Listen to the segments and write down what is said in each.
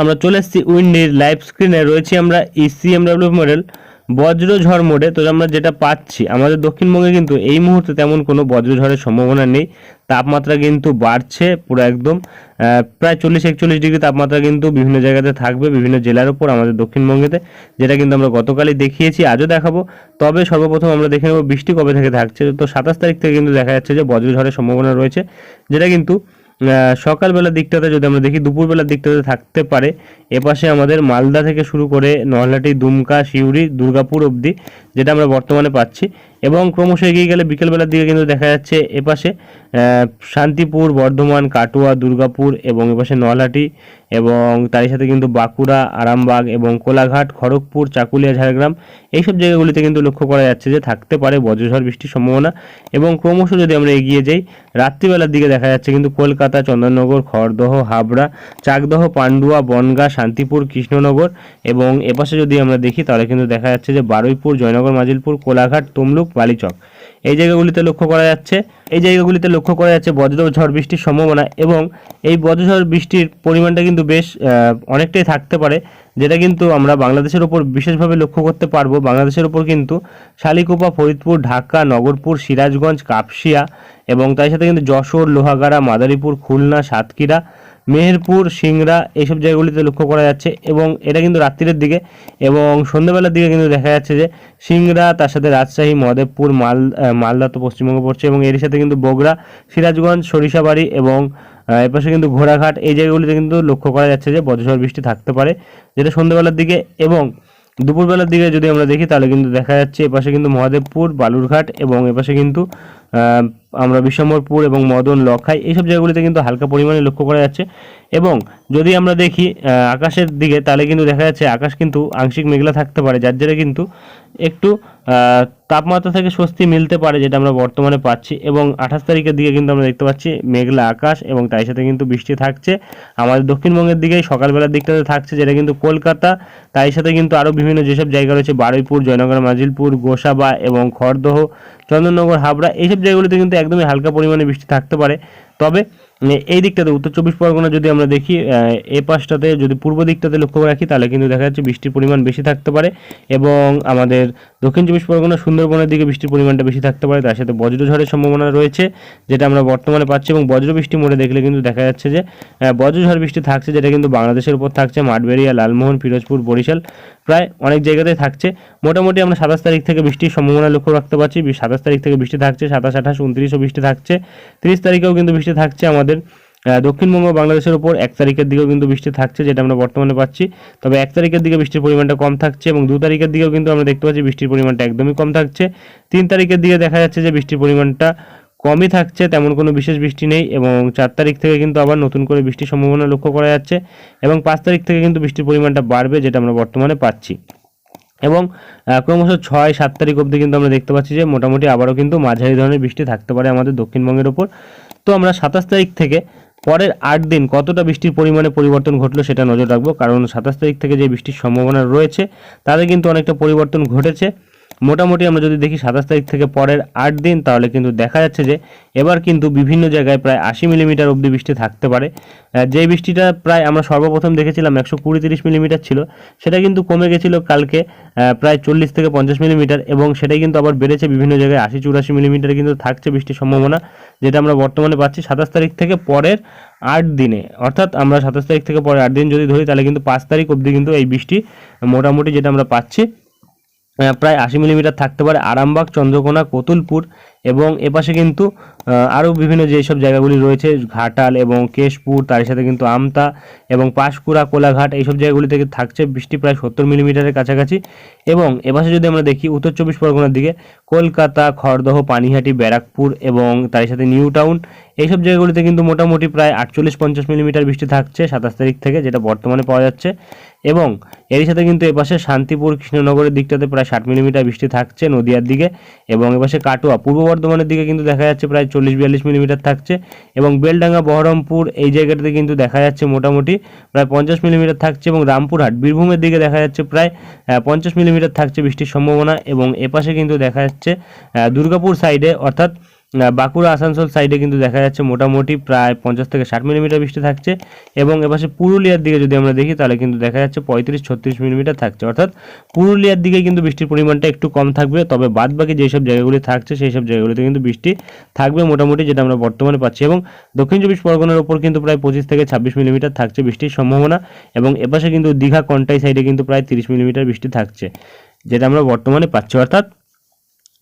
আমরা চলে এসেছি উইন্ডির লাইভ স্ক্রিনে রয়েছি আমরা E ইসিএমডাব্লিউ মডেল বজ্রঝড় মোডে তো আমরা যেটা পাচ্ছি, আমাদের দক্ষিণবঙ্গে কিন্তু এই মুহূর্তে তেমন কোনো বজ্রঝড়ের সম্ভাবনা নেই। তাপমাত্রা কিন্তু বাড়ছে পুরো একদম। প্রায় চল্লিশ একচল্লিশ ডিগ্রি তাপমাত্রা কিন্তু বিভিন্ন জায়গাতে থাকবে, বিভিন্ন জেলার উপর আমাদের দক্ষিণবঙ্গেতে, যেটা কিন্তু আমরা গতকালই দেখিয়েছি, আজও দেখাবো। তবে সর্বপ্রথম আমরা দেখে নেব বৃষ্টি কবে থেকে থাকছে। তো সাতাশ তারিখ থেকে কিন্তু দেখা যাচ্ছে যে বজ্রঝড়ের সম্ভাবনা রয়েছে, যেটা কিন্তু সকালবেলার দিকটাতে যদি আমরা দেখি, দুপুরবেলার দিকটাতে থাকতে পারে। এপাশে আমাদের মালদা থেকে শুরু করে নলহাটি, দুমকা শিউরি দুর্গাপুর অবধি, যেটা আমরা বর্তমানে পাচ্ছি। এবং ক্রমশ এগিয়ে গেলে বিকেলবেলার দিকে কিন্তু দেখা যাচ্ছে এপাশে শান্তিপুর, বর্ধমান, কাটোয়া, দুর্গাপুর এবং এপাশে নলহাটি এবং তারই সাথে কিন্তু বাঁকুড়া, আরামবাগ এবং কোলাঘাট, খড়গপুর, চাকুলিয়া, ঝাড়গ্রাম এইসব জায়গাগুলিতে কিন্তু লক্ষ্য করা যাচ্ছে যে থাকতে পারে বজ্রঝড়, বৃষ্টির সম্ভাবনা এবং ক্রমশ যদি আমরা এগিয়ে যাই, রাত্রিবেলার দিকে দেখা যাচ্ছে কিন্তু কলকাতা, চন্দননগর, খড়দহ, হাবড়া, চাকদহ, পান্ডুয়া, বনগাঁ, শান্তিপুর, কৃষ্ণনগর এবং এপাশে যদি আমরা দেখি তাহলে কিন্তু দেখা যাচ্ছে যে বারুইপুর, জয়নগর, মাজিলপুর, কোলাঘাট, তমলুক বালিচক। এই জায়গাগুলিতে লক্ষ্য করা যাচ্ছে, এই জায়গাগুলিতে লক্ষ্য করা যাচ্ছে বজ্র ঝড় বৃষ্টির সম্ভাবনা এবং এই বজ্রঝড় বৃষ্টির পরিমাণটা কিন্তু বেশ অনেকটাই থাকতে পারে, যেটা কিন্তু আমরা বাংলাদেশের ওপর বিশেষভাবে লক্ষ্য করতে পারব। বাংলাদেশের ওপর কিন্তু শালিকোপা, ফরিদপুর, ঢাকা, নগরপুর, সিরাজগঞ্জ, কাপসিয়া এবং তার সাথে কিন্তু যশোর, লোহাগাড়া, মাদারীপুর, খুলনা, সাতক্ষীরা মেহেরপুর সিংড়া এইসব জায়গাগুলিতে লক্ষ্য করা যাচ্ছে এবং এটা কিন্তু রাত্রির দিকে এবং সন্ধ্যাবেলার দিকে কিন্তু দেখা যাচ্ছে যে সিংড়া তার সাথে রাজশাহী মহাদেবপুর মাল মালদা তো পশ্চিমবঙ্গে পড়ছে এবং এর সাথে কিন্তু বগুড়া সিরাজগঞ্জ সরিষাবাড়ি এবং আহ, এপাশে কিন্তু ঘোড়াঘাট এই জায়গাগুলিতে কিন্তু লক্ষ্য করা যাচ্ছে যে বজ্রঝড় বৃষ্টি থাকতে পারে যেটা সন্ধ্যাবেলার দিকে এবং দুপুরবেলার দিকে যদি আমরা দেখি তাহলে কিন্তু দেখা যাচ্ছে এপাশে কিন্তু মহাদেবপুর বালুরঘাট এবং এপাশে কিন্তু আমরা বিশ্বম্বরপুর এবং মদন লখাই এইসব জায়গাগুলিতে কিন্তু হালকা পরিমাণে লক্ষ্য করা যাচ্ছে। এবং যদি আমরা দেখি আকাশের দিকে, তাহলে কিন্তু দেখা যাচ্ছে আকাশ কিন্তু আংশিক মেঘলা থাকতে পারে, যার জেরে কিন্তু একটু তাপমাত্রা থেকে স্বস্তি মিলতে পারে যেটা আমরা বর্তমানে পাচ্ছি। এবং আঠাশ তারিখের দিকে কিন্তু আমরা দেখতে পাচ্ছি মেঘলা আকাশ এবং তাই সাথে কিন্তু বৃষ্টি থাকছে। আমাদের দক্ষিণবঙ্গের দিকেই সকালবেলার দিকটাতে থাকছে যেটা কিন্তু কলকাতা, তাই সাথে কিন্তু আরও বিভিন্ন যেসব জায়গা রয়েছে, বারুইপুর, জয়নগর, মাজিলপুর, গোসাবা এবং খড়দহ চন্দননগর, হাবড়া, এইসব জায়গাগুলিতে কিন্তু একদমই হালকা পরিমাণে বৃষ্টি থাকতে পারে। তবে এই দিকটাতে উত্তর চব্বিশ পরগনা যদি আমরা দেখি এই পাশটাতে যদি পূর্ব দিকটাতে লক্ষ্য রাখি, তাহলে কিন্তু দেখা যাচ্ছে বৃষ্টির পরিমাণ বেশি থাকতে পারে এবং আমাদের দক্ষিণ চব্বিশ পরগনা, সুন্দরবনের দিকে বৃষ্টির পরিমাণটা বেশি থাকতে পারে। তার সাথে বজ্রঝড়ের সম্ভাবনা রয়েছে, যেটা আমরা বর্তমানে পাচ্ছি এবং বজ্র বৃষ্টি মোড়ে দেখলে কিন্তু দেখা যাচ্ছে যে বজ্রঝড় বৃষ্টি থাকছে, যেটা কিন্তু বাংলাদেশের উপর থাকছে। মাঠবেড়িয়া, লালমোহন, ফিরোজপুর, বরিশাল প্রায় অনেক জায়গাতেই থাকছে। মোটামুটি আমরা সাতাশ তারিখ থেকে বৃষ্টির সম্ভাবনা লক্ষ্য রাখতে পারছি। সাতাশ তারিখ থেকে বৃষ্টি থাকছে, সাতাশ, আঠাশ উনত্রিশও বৃষ্টি থাকছে। তিরিশ তারিখেও কিন্তু বৃষ্টি থাকছে আমাদের দক্ষিণবঙ্গ বাংলাদেশের উপর। এক তারিখের দিকেও কিন্তু বৃষ্টি থাকছে, যেটা আমরা বর্তমানে পাচ্ছি। তবে এক তারিখের দিকে বৃষ্টির পরিমাণটা কম থাকছে এবং দু তারিখের দিকেও কিন্তু আমরা দেখতে পাচ্ছি বৃষ্টির পরিমাণটা একদমই কম থাকছে। তিন তারিখের দিকে দেখা যাচ্ছে যে বৃষ্টির পরিমাণটা কমই থাকছে, তেমন কোনো বিশেষ বৃষ্টি নেই এবং চার তারিখ থেকে কিন্তু আবার নতুন করে বৃষ্টির সম্ভাবনা লক্ষ্য করা যাচ্ছে এবং পাঁচ তারিখ থেকে কিন্তু বৃষ্টির পরিমাণটা বাড়বে যেটা আমরা বর্তমানে পাচ্ছি। এবং ক্রমশ ছয়, সাত তারিখ অবধি কিন্তু আমরা দেখতে পাচ্ছি যে মোটামুটি আবারও কিন্তু মাঝারি ধরনের বৃষ্টি থাকতে পারে আমাদের দক্ষিণবঙ্গের ওপর। তো আমরা সাতাশ তারিখ থেকে পরের আট দিন কতটা বৃষ্টির পরিমাণে পরিবর্তন ঘটলো সেটা নজর রাখব, কারণ সাতাশ তারিখ থেকে যে বৃষ্টির সম্ভাবনা রয়েছে, তাতে কিন্তু অনেকটা পরিবর্তন ঘটেছে। মোটামুটি আমরা যদি দেখি সাতাশ তারিখ থেকে পরের আট দিন, তাহলে কিন্তু দেখা যাচ্ছে যে এবার কিন্তু বিভিন্ন জায়গায় প্রায় আশি মিলিমিটার অবধি বৃষ্টি থাকতে পারে। যে বৃষ্টিটা প্রায় আমরা সর্বপ্রথম দেখেছিলাম একশো কুড়ি তিরিশ মিলিমিটার ছিল, সেটা কিন্তু কমে গেছিল কালকে প্রায় চল্লিশ থেকে পঞ্চাশ মিলিমিটার এবং সেটাই কিন্তু আবার বেড়েছে বিভিন্ন জায়গায় আশি চুরাশি মিলিমিটার কিন্তু থাকছে বৃষ্টির সম্ভাবনা, যেটা আমরা বর্তমানে পাচ্ছি সাতাশ তারিখ থেকে পরের আট দিনে। অর্থাৎ আমরা সাতাশ তারিখ থেকে পরের আট দিন যদি ধরি, তাহলে কিন্তু পাঁচ তারিখ অবধি কিন্তু এই বৃষ্টি মোটামুটি যেটা আমরা পাচ্ছি। প্রায় আশি মিলিমিটার থাকতে পারে। আরামবাগ, চন্দ্রকোনা, কতুলপুর এবং এপাশে কিন্তু আরও বিভিন্ন যেসব জায়গাগুলি রয়েছে, ঘাটাল এবং কেশপুর, তার সাথে কিন্তু আমতা এবং পাঁশকুড়া, কোলাঘাট, এইসব জায়গাগুলি থেকে থাকছে বৃষ্টি প্রায় সত্তর মিলিমিটারের কাছাকাছি। এবং এপাশে যদি আমরা দেখি, উত্তর চব্বিশ পরগনার দিকে, কলকাতা, খড়দহ, পানিহাটি, ব্যারাকপুর এবং তার সাথে নিউ টাউন এইসব জায়গাগুলিতে কিন্তু মোটামুটি প্রায় আটচল্লিশ পঞ্চাশ মিলিমিটার বৃষ্টি থাকছে সাতাশ তারিখ থেকে, যেটা বর্তমানে পাওয়া যাচ্ছে। এবং এরই সাথে কিন্তু এপাশে শান্তিপুর কৃষ্ণনগরের দিকটাতে প্রায় ষাট মিলিমিটার বৃষ্টি থাকছে নদিয়ার দিকে এবং এপাশে কাটোয়া। পূর্ব বর্ধমানের দিকে কিন্তু দেখা যাচ্ছে প্রায় চল্লিশ বিয়াল্লিশ মিলিমিটার থাকছে এবং বেলডাঙ্গা, বহরমপুর এই জায়গাটাতে কিন্তু দেখা যাচ্ছে মোটামুটি প্রায় পঞ্চাশ মিলিমিটার থাকছে এবং রামপুরহাট, বীরভূমের দিকে দেখা যাচ্ছে প্রায় পঞ্চাশ মিলিমিটার থাকছে বৃষ্টির সম্ভাবনা এবং এপাশে কিন্তু দেখা যাচ্ছে দুর্গাপুর সাইডে অর্থাৎ বাঁকুড়া, আসানসোল সাইডে কিন্তু দেখা যাচ্ছে মোটামুটি প্রায় পঞ্চাশ থেকে ষাট মিলিমিটার বৃষ্টি থাকছে এবং এপাশে পুরুলিয়ার দিকে যদি আমরা দেখি তাহলে কিন্তু দেখা যাচ্ছে পঁয়ত্রিশ, ছত্রিশ মিলিমিটার থাকছে। অর্থাৎ পুরুলিয়ার দিকে কিন্তু বৃষ্টির পরিমাণটা একটু কম থাকবে, তবে বাদ বাকি যেসব জায়গাগুলি থাকছে সেই সব জায়গাগুলিতে কিন্তু বৃষ্টি থাকবে মোটামুটি যেটা আমরা বর্তমানে পাচ্ছি এবং দক্ষিণ চব্বিশ পরগনার ওপর কিন্তু প্রায় পঁচিশ থেকে ছাব্বিশ মিলিমিটার থাকছে বৃষ্টির সম্ভাবনা এবং এপাশে কিন্তু দীঘা, কন্টাই সাইডে কিন্তু প্রায় তিরিশ মিলিমিটার বৃষ্টি থাকছে, যেটা আমরা বর্তমানে পাচ্ছি। অর্থাৎ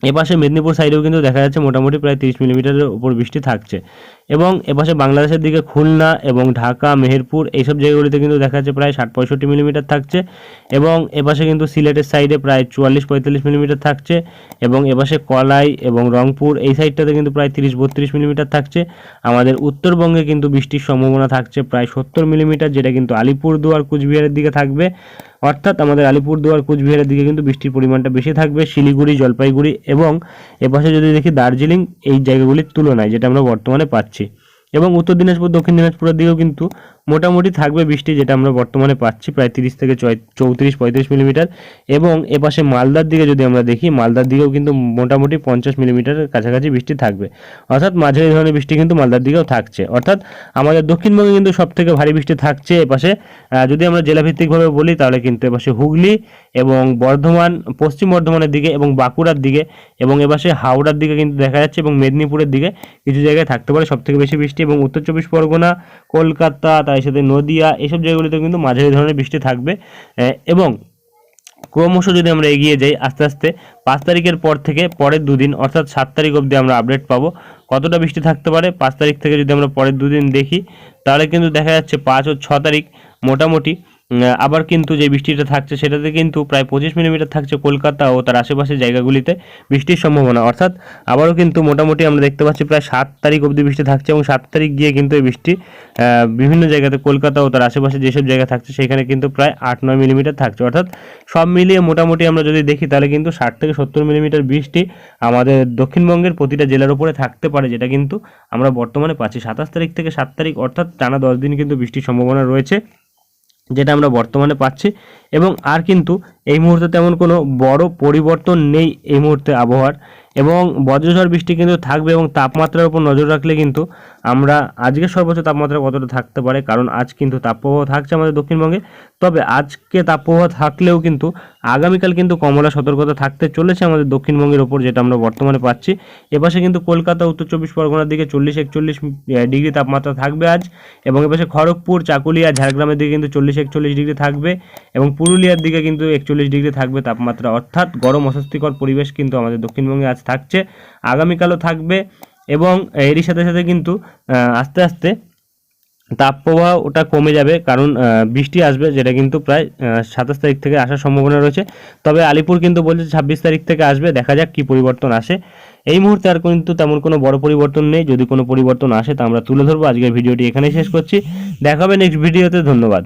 এপাশে মেদিনীপুর সাইডেও কিন্তু দেখা যাচ্ছে মোটামুটি প্রায় তিরিশ মিলিমিটারের উপর বৃষ্টি থাকছে। এবং এপাশে বাংলাদেশের দিকে খুলনা এবং ঢাকা, মেহেরপুর এইসব জায়গাগুলিতে কিন্তু দেখা যাচ্ছে প্রায় ষাট পঁয়ষট্টি মিলিমিটার থাকছে এবং এপাশে কিন্তু সিলেটের সাইডে প্রায় চুয়াল্লিশ পঁয়তাল্লিশ মিলিমিটার থাকছে এবং এপাশে কলাই এবং রংপুর এই সাইডটাতে কিন্তু প্রায় তিরিশ বত্রিশ মিলিমিটার থাকছে। আমাদের উত্তরবঙ্গে কিন্তু বৃষ্টির সম্ভাবনা থাকছে প্রায় সত্তর মিলিমিটার যেটা কিন্তু আলিপুরদুয়ার, কুচবিহারের দিকে থাকবে। অর্থাৎ আমাদের আলিপুরদুয়ার, কুচবিহারের দিকে কিন্তু বৃষ্টির পরিমাণটা বেশি থাকবে, শিলিগুড়ি, জলপাইগুড়ি এবং এপাশে যদি দেখি দার্জিলিং এই জায়গাগুলির তুলনায় যেটা আমরা বর্তমানে পাচ্ছি। এবং উত্তর দিনাজপুর দক্ষিণ দিনাজপুরের দিকেও কিন্তু মোটামুটি থাকবে বৃষ্টি যেটা আমরা বর্তমানে পাচ্ছি, প্রায় তিরিশ থেকে চৌত্রিশ, পঁয়ত্রিশ মিলিমিটার। এবং এপাশে মালদার দিকে যদি আমরা দেখি, মালদার দিকেও কিন্তু মোটামুটি পঞ্চাশ মিলিমিটারের কাছাকাছি বৃষ্টি থাকবে। অর্থাৎ মাঝারি ধরনের বৃষ্টি কিন্তু মালদার দিকেও থাকছে। অর্থাৎ আমাদের দক্ষিণবঙ্গে কিন্তু সব থেকে ভারী বৃষ্টি থাকছে এপাশে। যদি আমরা জেলাভিত্তিকভাবে বলি, তাহলে কিন্তু এপাশে হুগলি এবং বর্ধমান, পশ্চিম বর্ধমানের দিকে এবং বাঁকুড়ার দিকে এবং এপাশে হাওড়ার দিকে কিন্তু দেখা যাচ্ছে এবং মেদিনীপুরের দিকে কিছু জায়গায় থাকতে পারে সব থেকে বেশি বৃষ্টি এবং উত্তর চব্বিশ পরগনা, কলকাতা তার সাথে নদিয়া এইসব জায়গাগুলিতে কিন্তু মাঝারি ধরনের বৃষ্টি থাকবে। এবং ক্রমশ যদি আমরা এগিয়ে যাই আস্তে আস্তে, পাঁচ তারিখের পর থেকে পরের দুদিন, অর্থাৎ সাত তারিখ অবধি আমরা আপডেট পাবো। কতটা বৃষ্টি থাকতে পারে? পাঁচ তারিখ থেকে যদি আমরা পরের দুদিন দেখি, তাহলে কিন্তু দেখা যাচ্ছে পাঁচ ও ছ তারিখ মোটামুটি আবার কিন্তু যে বৃষ্টিটা থাকছে সেটাতে কিন্তু প্রায় পঁচিশ মিলিমিটার থাকছে কলকাতা ও তার আশেপাশের জায়গাগুলিতে বৃষ্টির সম্ভাবনা। অর্থাৎ আবারও কিন্তু মোটামুটি আমরা দেখতে পাচ্ছি প্রায় সাত তারিখ অবধি বৃষ্টি থাকছে এবং সাত তারিখ গিয়ে কিন্তু এই বৃষ্টি বিভিন্ন জায়গাতে কলকাতা ও তার আশেপাশে যেসব জায়গা থাকছে সেখানে কিন্তু প্রায় আট নয় মিলিমিটার থাকছে। অর্থাৎ সব মিলিয়ে মোটামুটি আমরা যদি দেখি তাহলে কিন্তু ষাট থেকে সত্তর মিলিমিটার বৃষ্টি আমাদের দক্ষিণবঙ্গের প্রতিটা জেলার উপরে থাকতে পারে, যেটা কিন্তু আমরা বর্তমানে পাচ্ছি। সাতাশ তারিখ থেকে সাত তারিখ, অর্থাৎ টানা দশ দিন কিন্তু বৃষ্টির সম্ভাবনা রয়েছে। যেটা আমরা বর্তমানে পাচ্ছি এবং আর কিন্তু এই মুহূর্তে তেমন কোনো বড় পরিবর্তন নেই এই মুহূর্তে আবহাওয়ার। এবং বজ্রঝড় বৃষ্টি কিন্তু থাকবে এবং তাপমাত্রার উপর নজর রাখলে কিন্তু আমরা আজকে সর্বোচ্চ তাপমাত্রা কতটা থাকতে পারে? কারণ আজ কিন্তু তাপপ্রবাহ থাকছে আমাদের দক্ষিণবঙ্গে। তবে আজকে তাপপ্রবাহ থাকলেও কিন্তু আগামীকাল কিন্তু কমলা সতর্কতা থাকতে চলেছে আমাদের দক্ষিণবঙ্গের ওপর, যেটা আমরা বর্তমানে পাচ্ছি। এপাশে কিন্তু কলকাতা, উত্তর চব্বিশ পরগনার দিকে চল্লিশ, একচল্লিশ ডিগ্রি তাপমাত্রা থাকবে আজ। এবং এপাশে খড়গপুর, চাকুলিয়া, ঝাড়গ্রামের দিকে কিন্তু চল্লিশ, একচল্লিশ ডিগ্রি থাকবে। এবং পুরুলিয়ার দিকে কিন্তু একচল্লিশ ডিগ্রি থাকবে তাপমাত্রা। অর্থাৎ গরম অস্বস্তিকর পরিবেশ কিন্তু আমাদের দক্ষিণবঙ্গে আজ থাকছে। আগামীকালও থাকবে এবং এরই সাথে সাথে কিন্তু আস্তে আস্তে তাপপ্রবাহ ওটা কমে যাবে কারণ বৃষ্টি আসবে যেটা কিন্তু প্রায় সাতাশ তারিখ থেকে আসার সম্ভাবনা রয়েছে। তবে আলিপুর কিন্তু বলছে ছাব্বিশ তারিখ থেকে আসবে, দেখা যাক কি পরিবর্তন আসে। এই মুহূর্তে আর কিন্তু তেমন কোনো বড় পরিবর্তন নেই। যদি কোনো পরিবর্তন আসে তা আমরা তুলে ধরবো। আজকের ভিডিওটি এখানেই শেষ করছি। দেখা হবে নেক্সট ভিডিওতে। ধন্যবাদ।